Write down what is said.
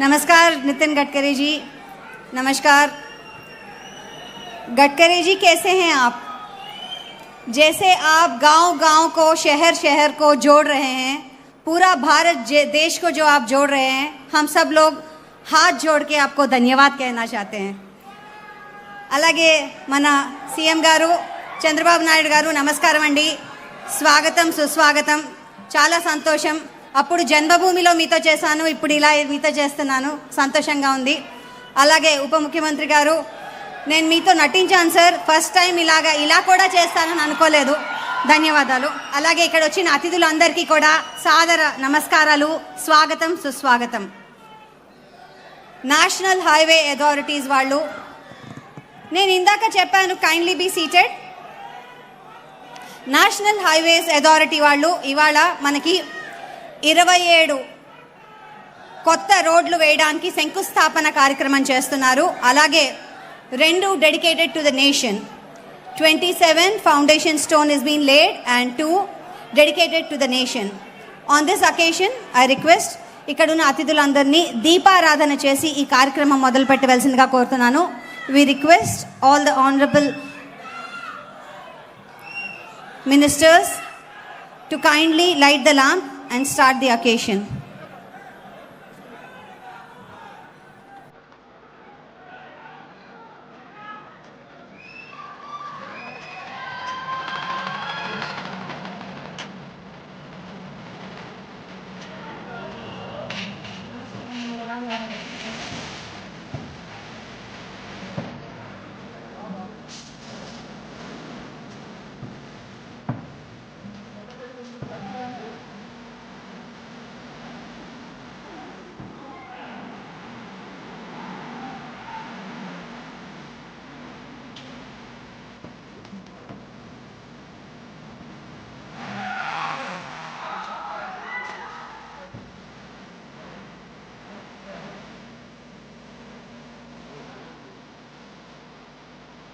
नमस्कार नितिन गडकरी जी नमस्कार गडकरी जी कैसे हैं आप जैसे आप गांव-गांव को शहर शहर को जोड़ रहे हैं पूरा भारत जे- देश को जो आप जोड़ रहे हैं हम सब लोग हाथ जोड़ के आपको धन्यवाद कहना चाहते हैं అలాగే మన సీఎం గారు చంద్రబాబు నాయుడు గారు నమస్కారం అండి స్వాగతం సుస్వాగతం చాలా సంతోషం అప్పుడు జన్మభూమిలో మీతో చేశాను ఇప్పుడు ఇలా మీతో చేస్తున్నాను. సంతోషంగా ఉంది. అలాగే ఉప ముఖ్యమంత్రి గారు నేను మీతో నటించాను సార్. ఫస్ట్ టైం ఇలాగా ఇలా కూడా చేస్తానని అనుకోలేదు. ధన్యవాదాలు. అలాగే ఇక్కడ వచ్చిన అతిథులందరికీ కూడా సాదర నమస్కారాలు. స్వాగతం సుస్వాగతం. నేషనల్ హైవే అథారిటీస్ వాళ్ళు నేను ఇందాక చెప్పాను kindly be seated national highways authority వాళ్ళు ఇవాళ మనకి ఇరవై ఏడు కొత్త రోడ్లు వేయడానికి శంకుస్థాపన కార్యక్రమం చేస్తున్నారు. అలాగే రెండు dedicated to the nation twenty seven foundation stone is been laid and two dedicated to the nation on this occasion I request ఇక్కడున్న అతిథులందరినీ దీపారాధన చేసి ఈ కార్యక్రమం మొదలు పెట్టవలసిందిగా కోరుతున్నాను. We request all the honourable ministers to kindly light the lamp and start the occasion.